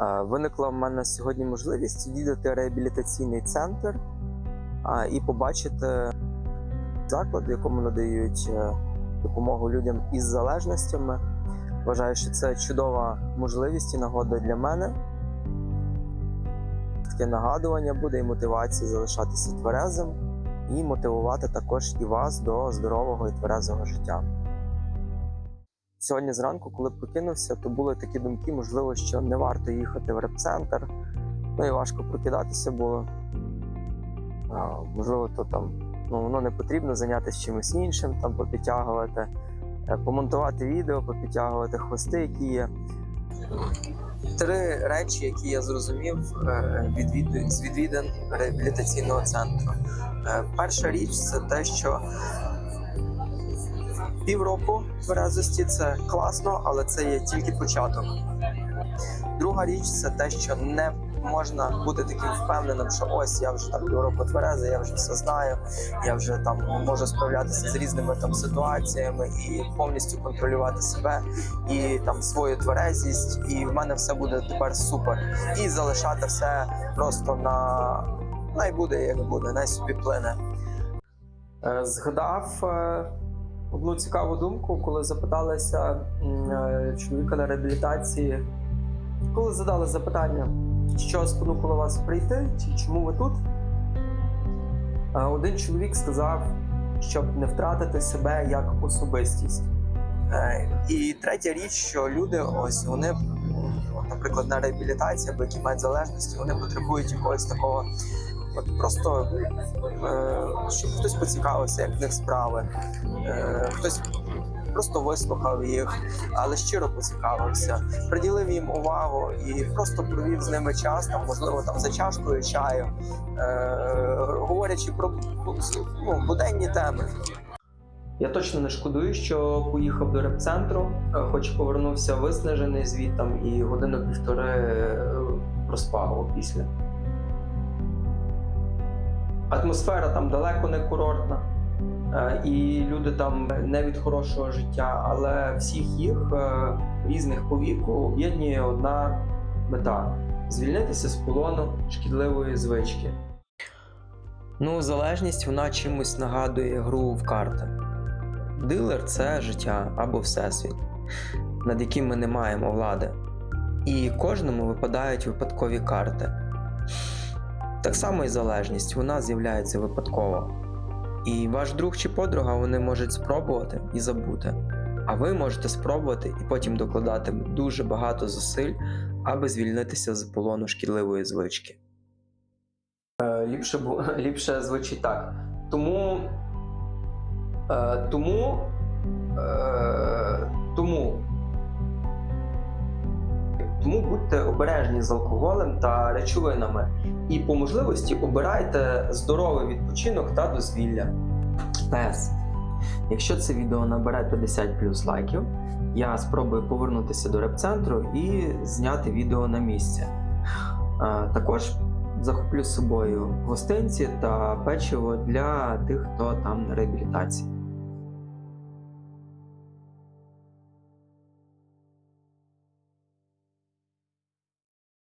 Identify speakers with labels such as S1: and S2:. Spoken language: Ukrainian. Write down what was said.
S1: Е, Виникла в мене сьогодні можливість відвідати реабілітаційний центр і побачити заклад, в якому надають е, допомогу людям із залежностями. Вважаю, що це чудова можливість і нагода для мене. Таке нагадування буде і мотивація залишатися тверезим, і мотивувати також і вас до здорового і тверезого життя. Сьогодні зранку, коли прокинувся, то були такі думки, можливо, що не варто їхати в реп-центр. Ну і важко прокидатися було. А, можливо, то там ну, воно не потрібно зайнятися чимось іншим, там попідтягувати, е, помонтувати відео, попідтягувати хвости, які є. Три речі, які я зрозумів е, від з відвідин реабілітаційного центру. Е, Перша річ це те, що півроку тверезості це класно, але це є тільки початок. Друга річ це те, що не можна бути таким впевненим, що ось я вже там півроку тверезий, я вже все знаю, я вже там можу справлятися з різними там ситуаціями і повністю контролювати себе і там свою тверезість, і в мене все буде тепер супер. І залишати все просто на най буде як буде, най собі плине. Е, Згадав е, одну цікаву думку, коли запиталися е, чоловіка на реабілітації, коли задали запитання, що спонукало вас прийти, чи чому ви тут? Е, Один чоловік сказав, щоб не втратити себе як особистість. Е, І третя річ, що люди, ось вони, наприклад, на реабілітації або які мають залежності, вони потребують якогось такого, от просто е, щоб хтось поцікавився, як в них справи, е, хтось просто вислухав їх, але щиро поцікавився, приділив їм увагу і просто провів з ними час, там, можливо, там за чашкою чаю, е, говорячи про ну, буденні теми. Я точно не шкодую, що поїхав до реп-центру, е, хоч повернувся виснажений звідтам і годину-півтори е, проспав після. Атмосфера там далеко не курортна, е, і люди там не від хорошого життя, але всіх їх е, різних по віку об'єднує одна мета звільнитися з полону шкідливої звички. Ну, залежність вона чимось нагадує гру в карти. Дилер це життя або всесвіт, над яким ми не маємо влади. І кожному випадають випадкові карти. Так само і залежність, вона з'являється випадково. І ваш друг чи подруга вони можуть спробувати і забути. А ви можете спробувати і потім докладати дуже багато зусиль, аби звільнитися з полону шкідливої звички. Е, ліпше, ліпше звучить так. Тому. Е, тому. Е, будьте обережні з алкоголем та речовинами і по можливості обирайте здоровий відпочинок та дозвілля. Пес. Якщо це відео набере 50 плюс лайків, я спробую повернутися до реп-центру і зняти відео на місці. Також захоплю з собою гостинці та печиво для тих, хто там на реабілітації.